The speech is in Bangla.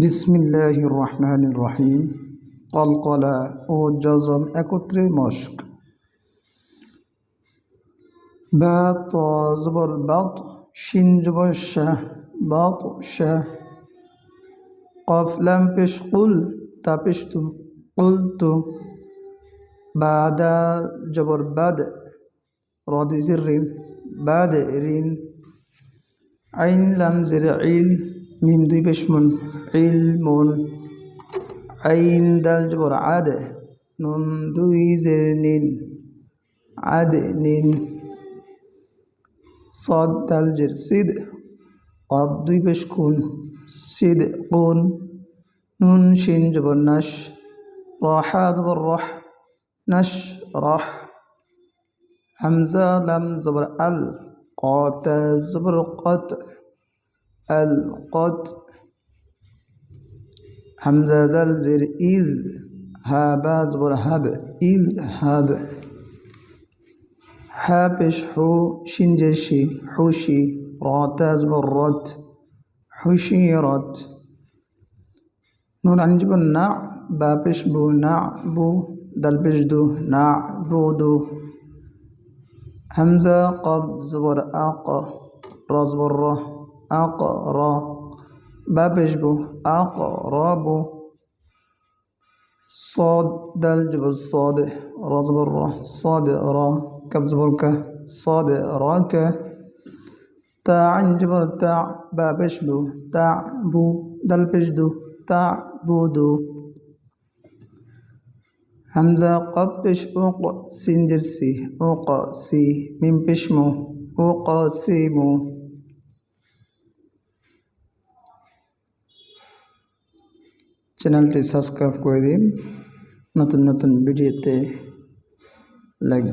বিসমিল্লাহির রহমানির রহিম কলকলা ও জজম একত্রে মস্ক। বা ত জবর বাত শিন জবর শাহ বাত শাহ কফ লাম পেশ কুল, তা পেশ তু কুল তু। বাদা জবর বাদ, রদ জির রিন, বাদ রিন। আইন লাম জির ইল মিম দুই পেশ মুন ইলমুন আইন দাল জবর আদ নুন দুই জের নিন আদ নিন صاد دال جر سيد قاب দুই পেশ কুন সিদ কুন নুন শিন জবর নাশ রাহা জবর রহ নাশ রহ হামজা লাম জবর আল قات জবর قت আল قت হামজা জাল জের ইজ হা বা জবর হাব ইজ হাব হা পেশ হু শিন জেশি হুশি রাতা জবর রত হুশি রত নুন আন জবর না বা পেশ বু না বু দাল পেশ أقرأ بابجبو أقرب. صاد. دل جبل صاد. رزب الر صاد را. كبز زبر كه صاد راك تاع جبل جبر تاع بابشبو تاع بو. دل بجدو تاع بودو همزة قبش. أوق سنجرسي أوق سي من بشمو أوق سيمو চ্যানেলটি সাবস্ক্রাইব করে দিন। নতুন নতুন ভিডিওতে লাইক